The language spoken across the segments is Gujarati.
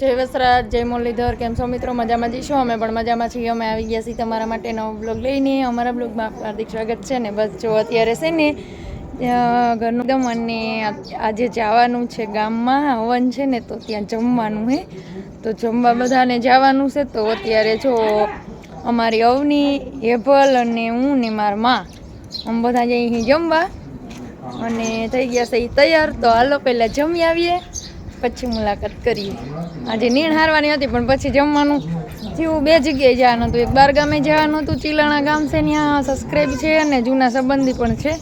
જય વસરાજ, જય મુરલીધર, કેમ છો મિત્રો? મજામાં જઈશું અમે પણ મજામાં છીએ. અમે આવી ગયા છીએ તમારા માટે નવો બ્લોગ લઈને. અમારા બ્લોગમાં હાર્દિક સ્વાગત છે ને બસ જો અત્યારે છે ને ઘરનું એકદમ અને આજે જવાનું છે ગામમાં. હવન છે ને તો ત્યાં જમવાનું હે. તો જમવા બધાને જવાનું છે. તો અત્યારે જો અમારી અવની, હેભલ અને હું ને મારા માં, અમે બધા જઈ જમવા. અને થઈ ગયા છે તૈયાર. તો હાલો, પહેલાં જમી આવીએ. પછી મુલાકાત કરીએ. આજે નીણ હારવાની હતી પણ પછી જમવાનું થયું બે જગ્યાએ જવાનું હતું. એક બાર ગામે જવાનું હતું ચીલાણા ગામ છે ત્યાં સબસ્ક્રાઈબ છે અને જૂના સંબંધી પણ છે.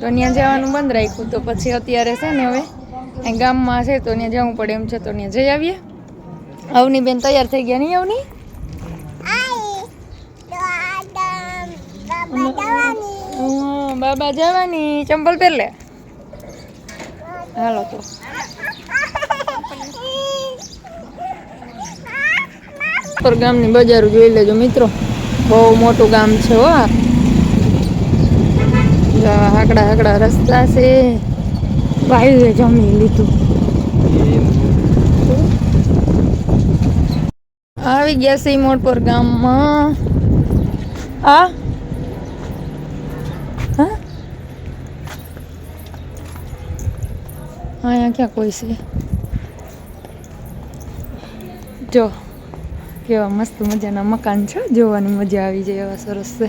તો ત્યાં જવાનું બંધ રાખ્યું. તો પછી અત્યારે છે ને હવે ગામમાં છે તો ત્યાં જવું પડે એમ છે તો ત્યાં જઈ આવીએ. અવની બેન તૈયાર થઈ ગયા નહીં અવની? બાબા જવાની. ચંપલ પહેર લે હાલો તો. પર ગામની બજાર જોઈ લેજો મિત્રો. બહુ મોટું ગામ છે હો આ. જો આ હાકડા હાકડા રસ્તા છે. વાયુએ જમી લીધું. આવી ગયા છે મોટપર ગામમાં. આ હા? અહીંયા ક્યાં કોઈ છે? જો. કેવા મસ્ત મજાના મકાન છે. જોવાની મજા આવી જાય એવા સરસ છે.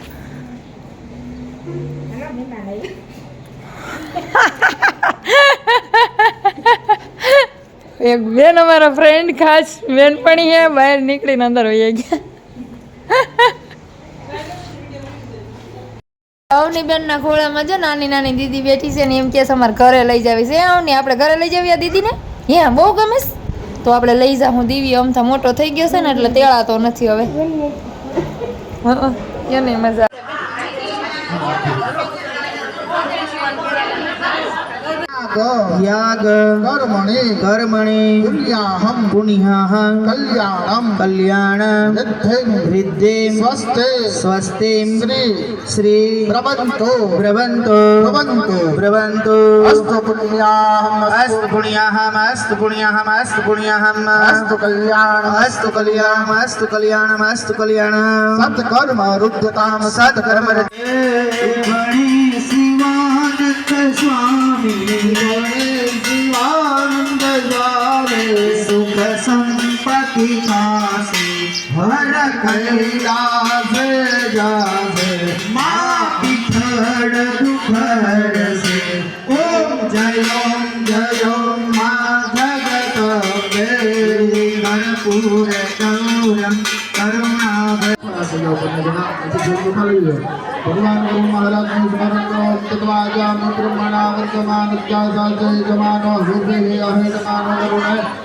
એક બેન અમારા ફ્રેન્ડ ખાસ બેનપણી હે બહાર નીકળીને અંદર વહી ગયા. અવની બેનના ખોળામાં જો નાની નાની દીદી બેઠી છે ને એમ કે અમારે ઘરે લઈ જાવી છે. અવની આપણે ઘરે લઈ જવી આ દીદીને? હે, બહુ ગમે છે? તો આપણે લઈ જા હું દીવી. અમથા મોટો થઈ ગયો છે ને એટલે તેળાતો નથી હવે. એને મજા યાગ કર્મણિ કર્મણિ પુણ્યાહમ પુણ્યાહં કલ્યાણમ કલ્યાણમ વિદ્ધિમ સ્વસ્તે સ્વસ્તિમ શ્રી શ્રી પ્રબંતો પ્રભંતો પ્રભંતો પ્રભંતો અસ્તુ પુણ્યાહમ અસ્તુ પુણ્યાહમ અસ્તુ પુણ્યાહમ અસ્તુ પુણ્યાહમ અસ્તુ કલ્યાણમ અસ્તુ કલ્યાણમ અસ્તુ કલ્યાણમ અસ્તુ કલ્યાણમ સત્કર્મ રુદ્ધતામ સત્કર્મ ભણી શિવાનંદ સ્વામી કૈલાસ જાસે મા પીઠળ દુઃખ હરસે ઓમ જય ઓમ જય ઓમ મા જગત દેવી કર્પૂર ગૌરમ કરુણાભ ભગવાન ગુરુ મહારાજનું સ્મરણ કરો. તત્વાજા વર્તમાન જય જમાનો. હૃદય અહેતમાનો કરુણે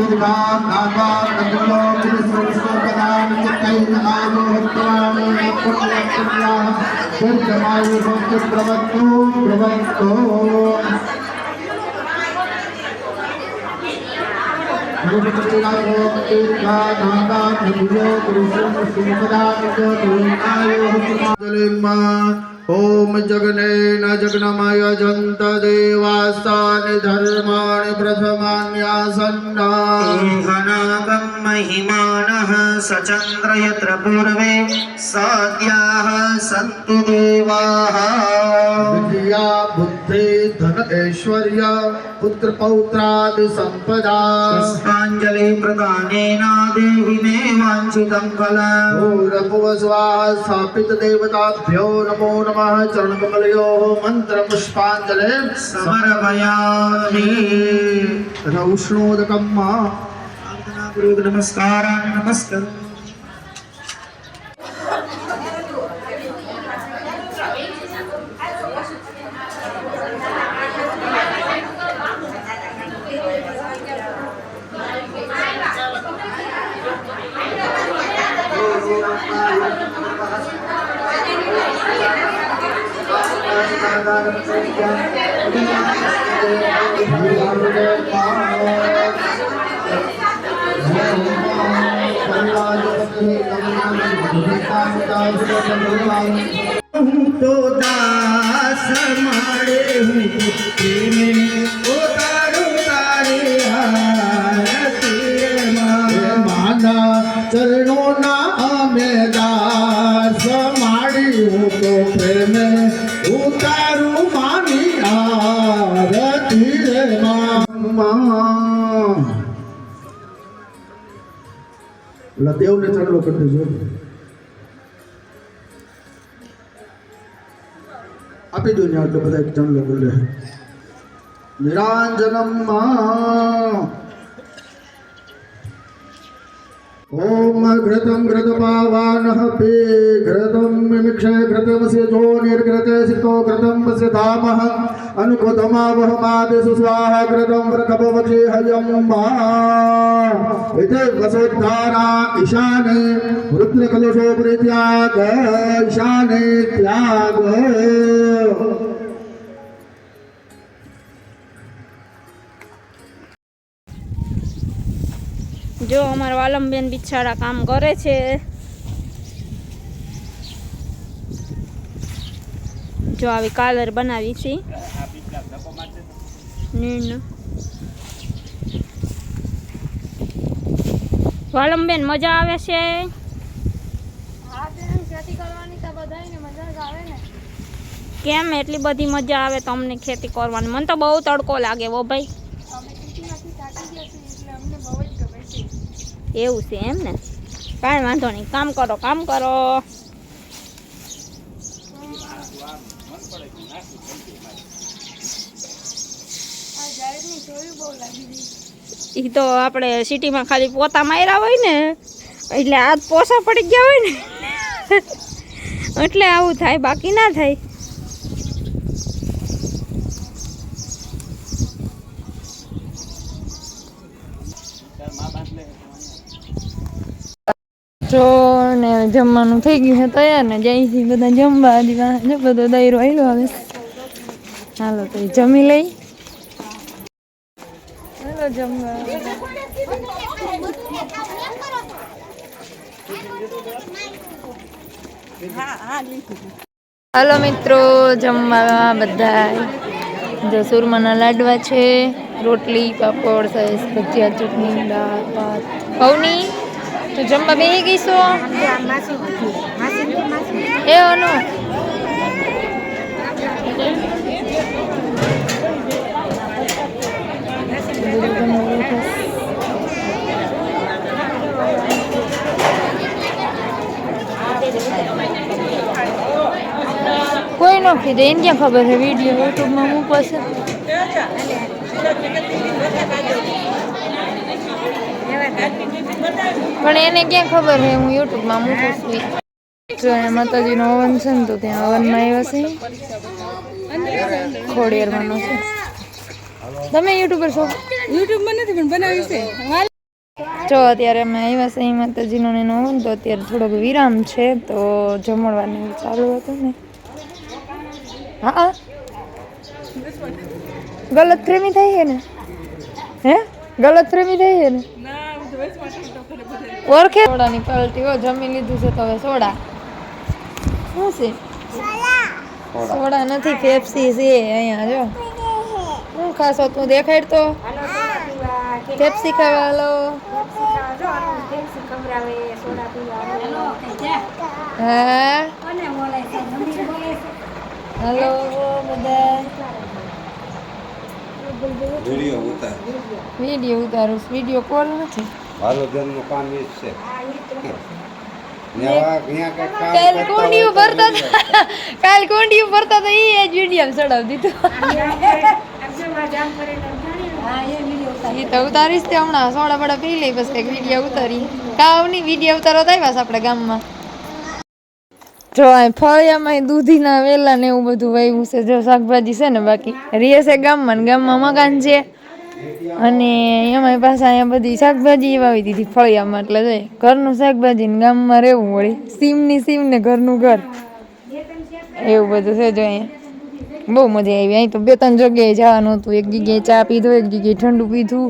श्रीमान दाता नंदलो कृष्णो कदाम चित्तै नामो हत्वामे नपुण्यक्रिया दुर्गमायु भक्ति प्रवक्तो प्रवक्तो भगवती नामो कृष्णो कदाम चित्तै नामो हत्वामे ॐ जगनेन जग्नमय जन्त देवास्तानि धर्माणि प्रथमान्यासन्नाहनागम् महिमानः सचन्द्र यत्र पूर्वे साध्याः सन्तु देवाः विद्या बुद्धि धन ऐश्वर्य पुत्रपौत्रादि सम्पदा पुष्पाञ्जलिप्रदानेन देहि मे वाञ्छितं कला भूरभुवस्वाः स्थापितदेवताभ्यो नमो नमः चरणकमलयोः मन्त्रपुष्पाञ्जले समर्पयामि रौष्णोदकं मा महागुरु नमस्कार the hospital. The hospital. તો દાસ મારે હું પ્રેમે લદેવને ચાંદલો કરી દેજો આપી દો ને આટલો બધા ચાંદલો કરી લે નિરાંજનમ ઓમ ઘૃતમ ઘૃતપાવાનઃ પે ઘૃતમ મિક્ષય ઘૃતમસ્ય જો નિર્ઘૃતે સિતો ઘૃતમ વસ્ય ધામઃ અનુકૃતમાવહમાદેશુ સ્વાહા ઘૃતમ વ્રકપવક્ષે હયમ મા ઇતિ વસોદ્ધારા ઈશાને રુદ્રકલશો પરિત્યાગ ઈશાને ત્યાગ જો અમારા વાલમબેન બિચારા કામ કરે છે. જો આવી કાલર બનાવી છે. વાલમબેન મજા આવે છે? કેમ એટલી બધી મજા આવે તમને ખેતી કરવાની? મને તો બહુ તડકો લાગે વો ભાઈ. એવું છે એમ ને? કાંઈ વાંધો નહીં. કામ કરો કામ કરો. એ તો આપણે સિટીમાં ખાલી પોતા માર્યા હોય ને, એટલે આ પોસા પડી ગયા હોય ને. એટલે આવું થાય, બાકી ના થાય. જો ને જમવાનું થઈ ગયું છે તૈયાર ને જઈથી બધા જમવા દીવા જો બધો દૈરો આવ્યો હવે હાલો તો જમી લઈ. હાલો જમવા. હાલો મિત્રો, જમવા બધા જો સુરમાના લાડવા છે, રોટલી, પાપડ સરસ ભજીયા, ચટણી, દાળ, ભાત. પૌની તું જમવા બેસી ગઈ છો એ અનુ કોઈ નો કીધે એને ક્યાં ખબર છે વીડિયો યુટ્યુબમાં મૂકવાશે પણ એને ક્યાં ખબર છે હું યુટ્યુબમાં મૂકું છું જો અહીંયા માતાજીનો હવન છે ને તો ત્યાં હવનમાં આવ્યા છે. ખોડિયારમાંનો છે. તમે યુટ્યુબર છો? યુટ્યુબમાં નથી પણ બનાવ્યું છે. જો અત્યારે અમે આવ્યા છે માતાજીનો ને એનો હવન તો અત્યારે થોડોક વિરામ છે તો જમણવાનું ચાલુ હતું ને. હા ગલત ફ્રેમી થઈ છે ને? હે? ગલત ફ્રેમી થઈ છે ને? ઓળખે? સોડાની પલટી જમી લીધું છે તો હવે સોડા. શું છે? સોડા. નથી પેપ્સી છે અહીંયા જો. શું ખાશો તું દેખાડ તો પેપ્સી ખાવા હાલો. હા? હાલો બધા. વીડિયો ઉતારું વીડિયો કોલ નથી. વાલોદરનું કામ એ જ છે. કાલ તો ભરતા હતા. કાલ કુંડિયું ભરતા હતા એ જ વીડિયો ચડાવી દીધું. એ તો ઉતારીશ તે હમણાં. સોડા બડા પી લઈ પછી વીડિયો ઉતારી. કાવની વીડિયો ઉતારો થાય આપણે ગામમાં. જો આ ફળિયામાં દૂધીના વેલા ને એવું બધું વાવ્યું છે જો શાકભાજી છે ને બાકી. રીએ છે ગામમાં ગામમાં મકાન છે. અને એમાં પાછા અહીંયા બધી શાકભાજી વાવી દીધી ફળિયામાં, એટલે જાય ઘરનું શાકભાજી ને ગામમાં રહેવું વળી. સીમની સીમ ને ઘરનું ઘર. એવું બધું છે જો અહીંયા. બહુ મજા આવી. અહીં તો બે ત્રણ જગ્યાએ જવાનું હતું. એક જગ્યાએ ચા પીધો, એક જગ્યાએ ઠંડુ પીધું,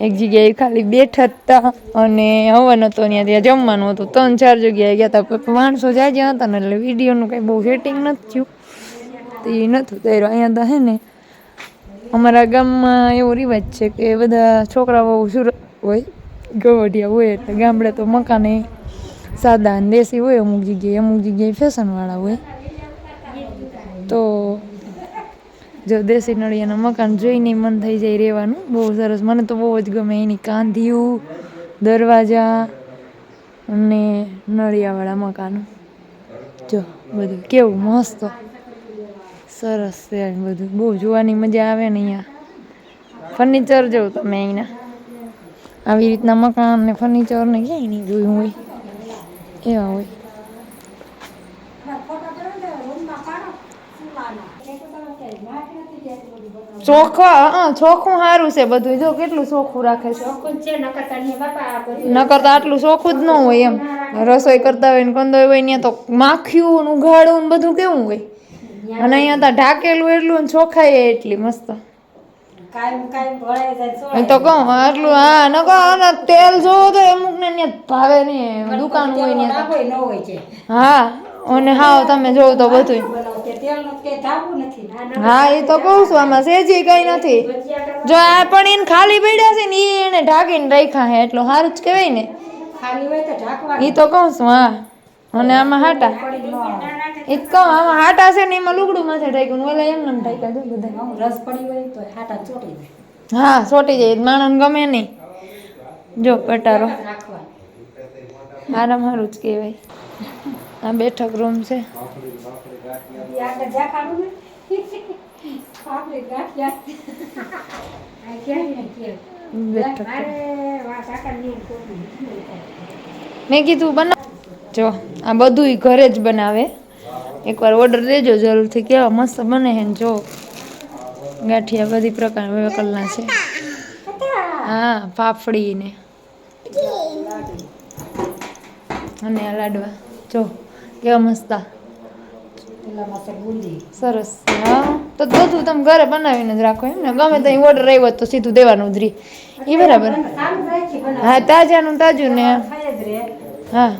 એક જગ્યાએ ખાલી બેઠા હતા અને હવન હતો ત્યાં ત્યાં જમવાનું હતું. ત્રણ ચાર જગ્યાએ ગયા હતા માણસો માણસો જાજ્યા હતા ને, એટલે વિડીયોનું કંઈ બહુ સેટિંગ નથી થયું. તો એ નહોતું કર્યું. અહીંયા તો હે ને અમારા ગામમાં એવો રિવાજ છે કે બધા છોકરાઓ સુરત હોય, ગવડિયા હોય એટલે ગામડે તો મકાને સાદા અને દેશી હોય, અમુક જગ્યાએ અમુક જગ્યાએ ફેશનવાળા હોય. તો જો દેશી નળિયાના મકાન જોઈને મન થઈ જાય રહેવાનું, બહુ સરસ. મને તો બહુ જ ગમે એની કાંધિયું, દરવાજા અને નળિયાવાળા મકાનો. જો બધું કેવું મસ્ત. સરસ છે બધું. બહુ જોવાની મજા આવે ને અહીંયા. ફર્નિચર જોઉં તમે અહીંના. આવી રીતના મકાન ને ફર્નિચર ને ક્યાંય નહીં જોયું હોય. એવા હોય. ચોખ્ખા હા ચોખ્ખું સારું છે બધું. જો કેટલું ચોખ્ખું રાખે છે. નકર આટલું ચોખ્ખું જ ન હોય એમ. રસોઈ કરતા હોય ને કંદોય હોય ત્યાં તો માખીયું ને ઉઘાડું ને બધું કેવું હોય? અને અહીંયા તો ઢાકેલું એટલું ને ચોખાઈ એટલી મસ્ત. હું તો કહું આટલું હા ન કહો તેલ જોવો તો અમુક ને ત્યાં ભાવે નહીં દુકાન હોય ત્યાં હા અને હાવ તમે જોવો તો બધું હા એ તો કહું છું આમાં સેજી કઈ નથી. જો આ પણ એને ખાલી પડ્યા છે ને એ એને ઢાંકીને રાખ્યા હે એટલું સારું જ કહેવાય ને. એ તો કહું છું હા. અને આમાં હાટા. એ કહો આમાં હાટા છે ને એમાં લુગડું માથે ઢાંક્યું ને ઓલા એમ ઢાંક્યા જો બધા. રસ હા ચોટી જાય. માણસ ગમે નહીં. જો પટારો. આરામ સારું જ કહેવાય. આ બેઠક રૂમ છે. મેં કીધું બનાવ જો, આ બધું ઘરે જ બનાવે. એકવાર ઓર્ડર દેજો, જરૂરથી કેવા મસ્ત બને હે જો. ગાંઠિયા બધી પ્રકાર વેકલના છે. હા ફાફડી ને અને આ લાડવા. જો, કેવા મસ્ત. સરસ. હા, તો બધું તમે ઘરે બનાવીને જ રાખો એમ ને. ગમે ત્યાં ઓર્ડર આવ્યો તો સીધું દેવાનું રહી. એ બરાબર. હા, તાજાનું તાજું ને. હા.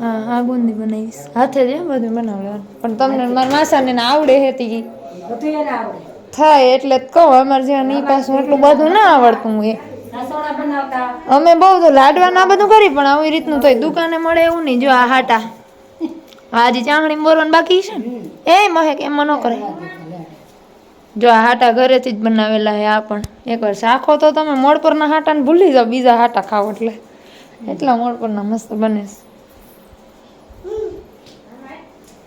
હા હા બુંદી બનાવીશ. હાથે જ એમ બધું બનાવવાનું. પણ તમને મારા માસાને ને આવડે હેતી થાય એટલે કહું અમારે જ્યાં નહીં પાછું એટલું બધું ના આવડતું એ અમે બહુ તો લાડવા ના બધું કરી પણ આવી રીતનું થાય દુકાને મળે એવું નહીં. જો આ હાટા. આજે ચાંગણી બોલવાનું બાકી છે ને? એ મહેક એમ ન કરે. જો આ હાટા ઘરેથી જ બનાવેલા હે આ પણ. એકવાર શાખો તો તમે મોડ પરના હાટાને ભૂલી જાઓ બીજા હાટા ખાઓ એટલે. એટલા મોડ પરના મસ્ત બને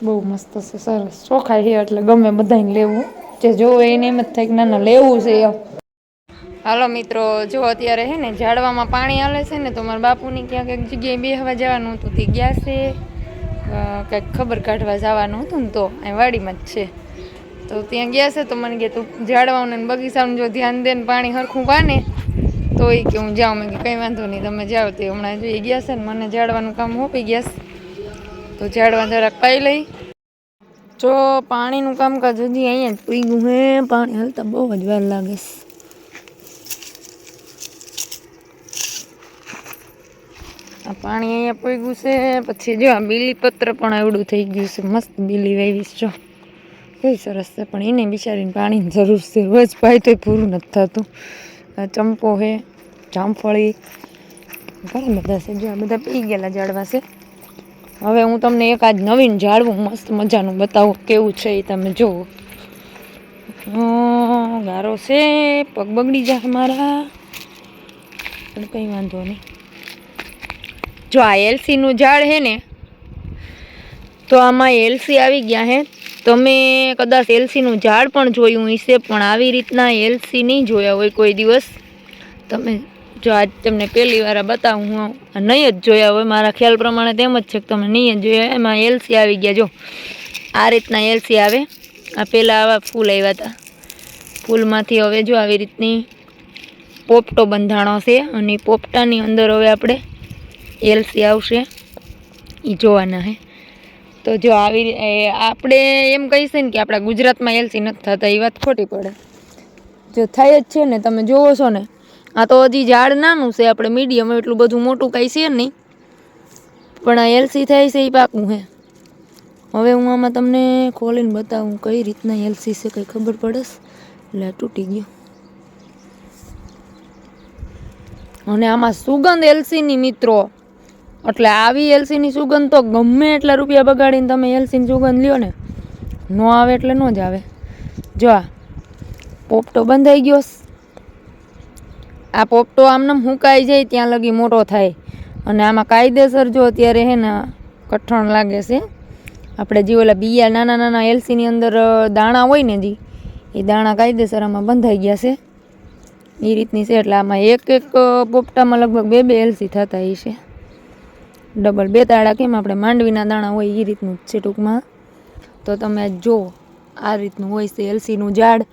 બહુ મસ્ત છે સરસ ચોખાઈ છે એટલે ગમે બધાને લેવું જે જોવે એને એમ જ થાય કે ના ના લેવું છે એમ હાલો મિત્રો જો અત્યારે હે ને ઝાડવામાં પાણી હાલે છે ને તો મારા બાપુની ક્યાંક એક જગ્યાએ બેહવા જવાનું હતું તે ગયા છે કંઈક ખબર કાઢવા જવાનું હતું ને તો અહીં વાડીમાં જ છે તો ત્યાં ગયા છે તો મને કે તું ઝાડવાનું બગીચાનું જો ધ્યાન દે ને પાણી હરખું પાને તો એ કે હું જાઉં, મેં કે કંઈ વાંધો નહીં, તમે જાઓ. તે હમણાં જો એ ગયા છે ને મને ઝાડવાનું કામ હોપી ગયા છે. તો ઝાડવા જરાક પાઈ લઈ. જો, પાણીનું કામકાજ હજી અહીંયા જ ગયું હે. પાણી હલતા બહુ જ વાર લાગે છે. આ પાણી અહીંયા પૂગ્યું છે. પછી જો, આ બીલીપત્ર પણ આવડું થઈ ગયું છે. મસ્ત બીલી વાવીશ જો. કઈ સરસ છે. પણ એને બિચારીને પાણીની જરૂર છે. રોજ પાય તોય પૂરું નથી થતું. ચંપો છે. જામફળી. ઘણા બધા છે જો આ બધા પી ગયેલા ઝાડવા છે. હવે હું તમને એક આજ નવીન ઝાડવું મસ્ત મજાનું બતાવું કેવું છે એ તમે જુઓ ગારો છે, પગ બગડી જાય મારા. પણ કંઈ વાંધો નહીં. જો આ એલસીનું ઝાડ છે ને, તો આમાં એલસી આવી ગયા હે. તમે કદાચ એલસીનું ઝાડ પણ જોયું હશે, પણ આવી રીતના એલસી નહીં જોયા હોય કોઈ દિવસ. તમે જો આજ તમને પહેલી વાર બતાવું હું નહીં જ જોયા હોય, મારા ખ્યાલ પ્રમાણે તેમ જ છે કે તમે નહીં જ જોયા એમાં એલસી આવી ગયા, જો. આ રીતના એલસી આવે. આ પહેલાં આવા ફૂલ આવ્યા હતા. ફૂલમાંથી હવે જો આવી રીતની પોપટો બંધાણો છે અને પોપટાની અંદર હવે આપણે એલસી આવશે. એ જોવાના હે. તો જો આવી આપણે એમ કહીશું ને કે આપણા ગુજરાતમાં એલસી નથી થતા એ વાત ખોટી પડે. જો થાય જ છે ને, તમે જોવો છો ને આ તો હજી ઝાડ નાનું છે, આપણે મીડિયમ એટલું બધું મોટું કાંઈ છે નહીં. પણ આ એલસી થાય છે એ પાકું હે હવે હું આમાં તમને ખોલીને બતાવું કઈ રીતના એલસી છે, કંઈ ખબર પડશ એટલે તૂટી ગયો. અને આમાં સુગંધ એલસીની મિત્રો. એટલે આવી એલસીની સુગંધ તો ગમે એટલા રૂપિયા બગાડીને તમે એલસીની સુગંધ લ્યો ને, ન આવે એટલે ન જ આવે. જો આ પોપટો બંધાઈ ગયો. આ પોપટો આમનામ હુકાઈ જાય ત્યાં લગી મોટો થાય. અને આમાં કાયદેસર જો અત્યારે હે ને કઠણ લાગે છે. આપણે જે ઓલા બિયા નાના નાના એલસીની અંદર દાણા હોય ને જી, એ દાણા કાયદેસર આમાં બંધાઈ ગયા છે. એ રીતની છે એટલે આમાં એક એક પોપટામાં લગભગ બે બે એલસી થતા એ છે. ડબલ બે તાળા કેમ આપણે માંડવીના દાણા હોય એ રીતનું છે ટૂંકમાં. તો તમે જો આ રીતનું હોય છે એલસીનું ઝાડ.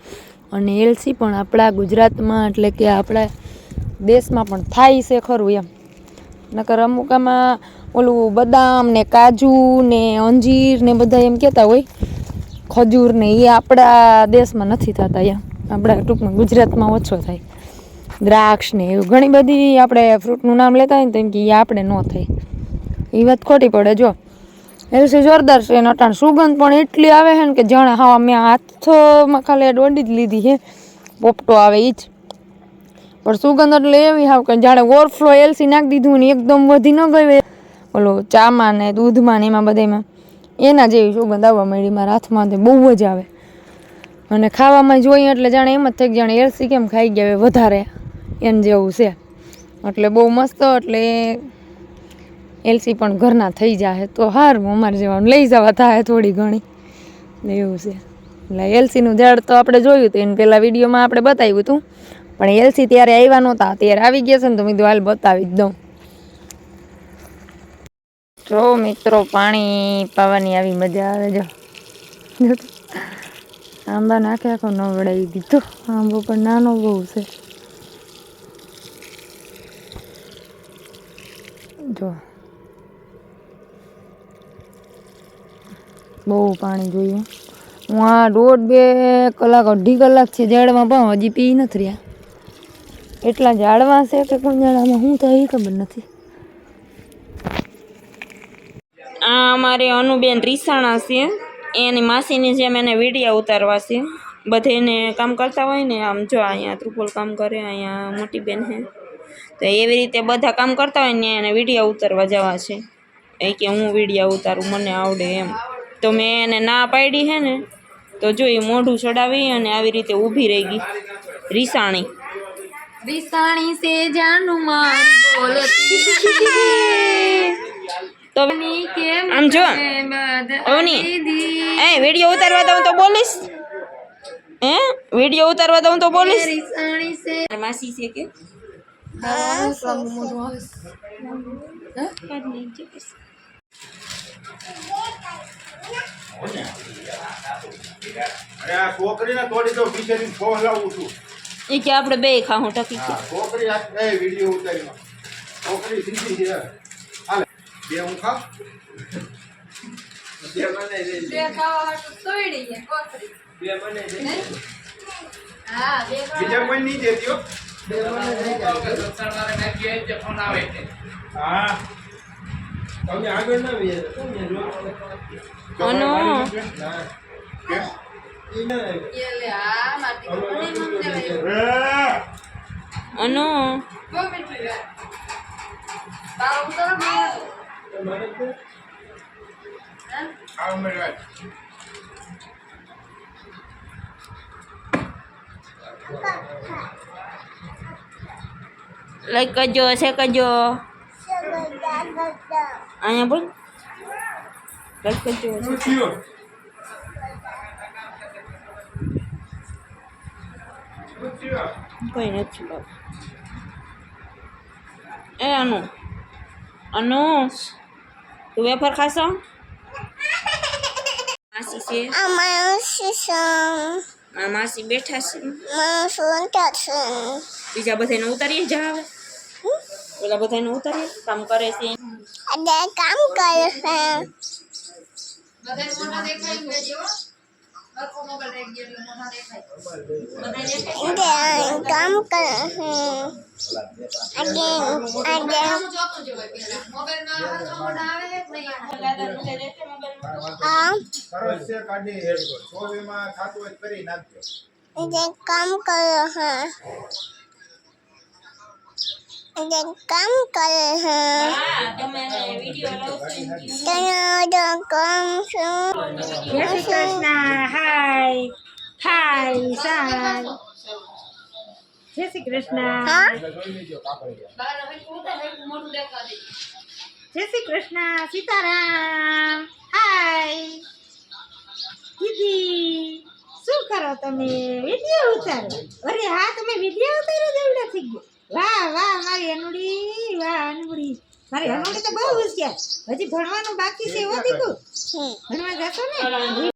અને એલસી પણ આપણા ગુજરાતમાં એટલે કે આપણા દેશમાં પણ થાય છે ખરું એમ. નકર અમુક આમાં ઓલું બદામ ને કાજુ ને અંજીર ને બધા એમ કહેતા હોય, ખજૂર ને એ આપણા દેશમાં નથી થતા એમ. આપણા ટૂંકમાં ગુજરાતમાં ઓછો થાય. દ્રાક્ષ ને એવું ઘણી બધી આપણે ફ્રૂટનું નામ લેતા હોય ને તો એમ કે એ આપણે ન થાય. એ વાત ખોટી પડે જો. એલસી જોરદાર છે અને અટાણ. સુગંધ પણ એટલી આવે છે ને કે જાણે હા મેં હાથમાં ખાલી દોડી જ લીધી છે. પોપટો આવે એ જ. પણ સુગંધ એટલે એવી હાવ કે જાણે ઓવરફ્લો એલસી નાખી દીધું ને એકદમ વધી ન ગઈ ઓલો ચામાં ને દૂધમાં ને એમાં બધામાં એના જેવી સુગંધ આવવા માંડી મારા હાથમાં તે બહુ જ આવે. અને ખાવામાં જોઈએ એટલે જાણે એમ જ થઈ જાણે એલસી કેમ ખાઈ ગયા વધારે. એમ જેવું છે. એટલે બહુ મસ્ત એટલે એલસી પણ ઘરના થઈ જાય તો હારું, અમારે જવાનું લઈ જવા થાય થોડી ઘણી. એવું છે. એટલે એલસીનું ઝાડ તો આપણે જોયું હતું, એને પહેલાં વિડીયોમાં આપણે બતાવ્યું હતું. પણ એલસી ત્યારે આવ્યા નહોતા ત્યારે આવી ગયા છે ને તો કીધું, હાલ બતાવી જ દઉં. જો મિત્રો, પાણી, પાવાની આવી મજા આવે જો. આંબા નાખે આખો નવડાવી દીધો. આંબો પણ નાનો બહુ છે. જો. બહુ પાણી જોયું હું આ દોઢ બે કલાક, અઢી કલાક છે ઝાડમાં પણ હજી પી નથી રહ્યા. એટલા ઝાડવા છે કે ઝાડમાં શું થાય ખબર નથી. આ અમારે અનુબેન રીસાણા છે. એની માસીની જેમ એને વિડીયા ઉતારવા છે. બધે એને કામ કરતા હોય ને આમ જો અહીંયા ત્રિપોલ કામ કરે, અહીંયા મોટી બેન હે તો એવી રીતે બધા કામ કરતા હોય ને એને વિડીયા ઉતારવા જવા છે. એ કે હું વિડીયા ઉતારું, મને આવડે એમ. તો મેં એને ના પાડી છે ને તો જો એ મોઢું ચડાવી અને આવી રીતે ઊભી રહી ગઈ. રીસાણી. રીસાણી સે જાનું માર બોલતી. તો આમ જો. ઓની. એ વીડિયો ઉતારવા દઉં તો બોલીશ. હે? વીડિયો ઉતારવા દઉં તો બોલીશ. રીસાણી સે માસી છે કે? અરે આ છોકરીને થોડી તો બિચારી ફોન લાવું છું. એ કે આપણે બે ખાવું ટકી છે. છોકરી આ એ વિડિયો ઉતાર્યો. છોકરી સીધી છે. હાલે. બે હું ખાવ? બીજા કોઈ નહીં દેતીઓ બે મને લઈ જાવ દેતી હો. હા તમે આગળ ના વ્યા અનો અનો લાઈક કરજો છે કરજો. અહીંયા બોલ. કોઈ નથી બાબા એ અનુ. અનુ તું વેફર ખાશો? માસી છે. શિક્ષણ આ માસી બેઠા છે. છે. બીજા બધાને ઉતારીએ જા હવે પેલા બધાને ઉતારીએ કામ કરે છે. અને કામ કરે છે. અને કામ કરે છે. અને અને આ અને કામ કરે છે. અને કામ તમે વીડિયો તને કામ શું જય શ્રી કૃષ્ણ. હાય. હાય સાર. જય શ્રી કૃષ્ણ. હા? જય શ્રી કૃષ્ણ સીતારામ. હાય. દીદી શું કરો તમે? વીડિયો ઉતારો. અરે હા તમે વીડિયો ઉતારો જેવું નથી ગયો. વાહ વાહ મારી અનુડી વાહ અનુડી મારી અનુડી તો બહુ હોશિયાર. હજી ભણવાનું બાકી છે એવો દીકુ ભણવા જશો ને?